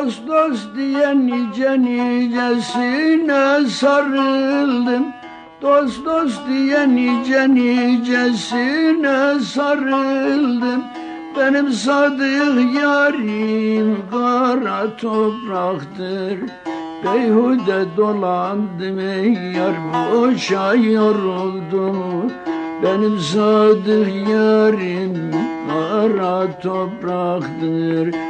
Dost dost diye nice nicesine sarıldım. Dost dost diye nice nicesine sarıldım. Benim sadık yarim kara topraktır. Beyhude dolandım yar boşa yoruldum. Benim sadık yarim kara topraktır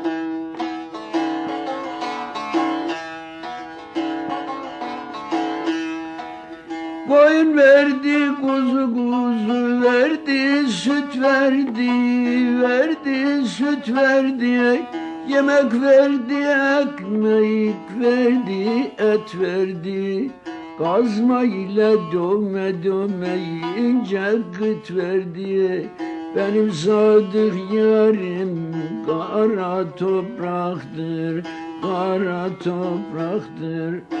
Verdi, kuzu kuzu verdi, süt verdi, verdi, süt verdi. Yemek verdi, ekmek verdi, et verdi. Kazma ile dövme dövme ince gıt verdi. Benim sadık yarim kara topraktır, kara topraktır.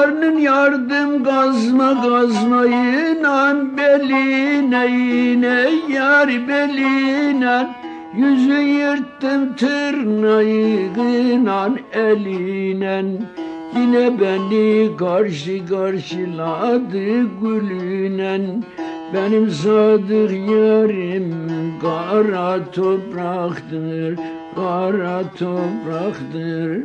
Karnın yardım kazma kazmayı inan beline in, ey yar beline. Yüzü yırttım tırnağı inan elinen. Yine beni karşı karşıladı gülünen Benim sadık yarim kara topraktır Kara topraktır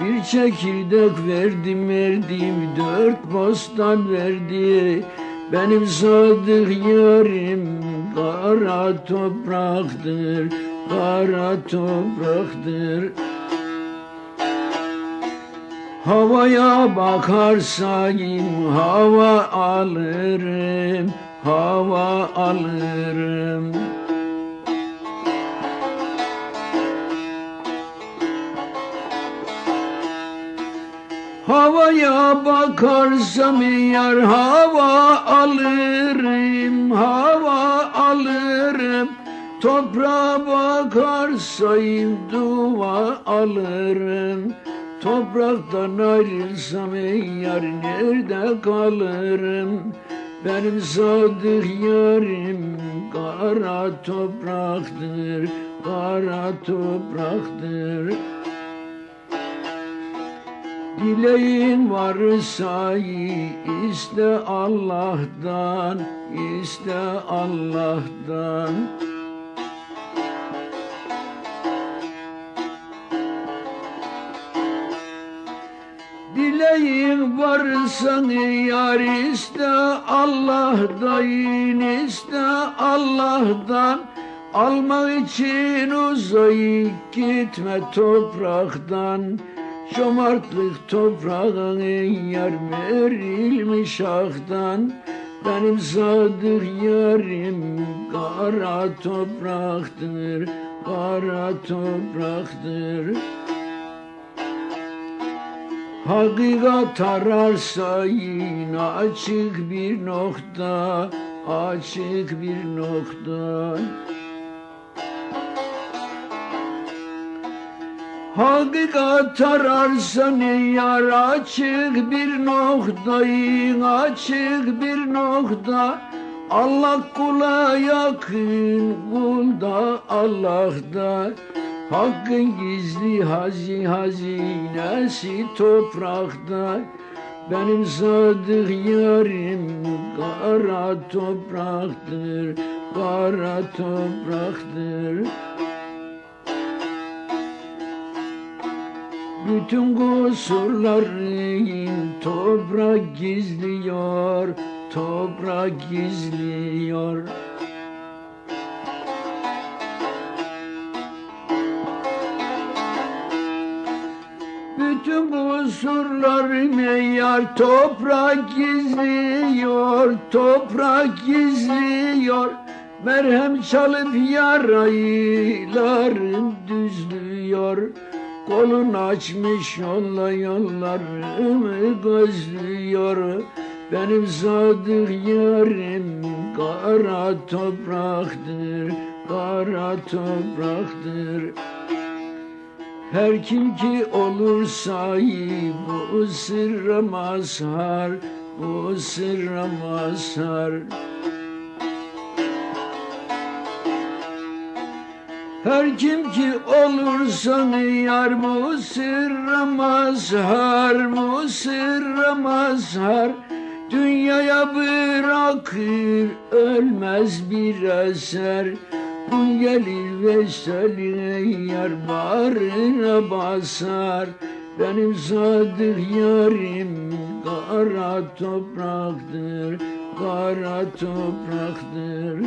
Bir çekirdek verdim verdim, dört bostan verdi. Benim sadık yarim kara topraktır, kara topraktır. Havaya bakarsayım hava alırım, hava alırım. Havaya bakarsam yar hava alırım, hava alırım. Toprağa bakarsayım dua alırım. Topraktan ayrılsam yar nerede kalırım? Benim sadık yarim kara topraktır, kara topraktır. Dileğin varsa iste Allah'tan, iste Allah'tan. Dileğin varsa yar iste Allah'tan, iste Allah'tan. Almak için uzayıp gitme topraktan. Cömertlik toprağın yar verilmiş aktan Benim sadık yarim kara topraktır Kara topraktır. Hakikat ararsa yine açık bir nokta Açık bir nokta Hakikat ararsan yar açık bir noktayı açık bir nokta. Allah kula yakın kul da. Allah'da Hakkın gizli hazi hazinesi toprakta. Benim sadık yarim kara topraktır Kara topraktır Bütün kusurların toprak gizliyor, toprak gizliyor. Bütün kusurlarımı yar toprak gizliyor, toprak gizliyor. Merhem çalıp yaraylarım düzlüyor. Kolun açmış yolla yollarımı gözlüyor. Benim sadık yarim kara topraktır Kara topraktır. Her kim ki olursa bu sırra mazhar Bu sırra mazhar Her kim ki olursan yar bu sırra mazhar, bu sırra mazhar. Dünyaya bırakır ölmez bir eser. Bu gelir vesaline yar bağrına basar. Benim sadık yarim kara topraktır, kara topraktır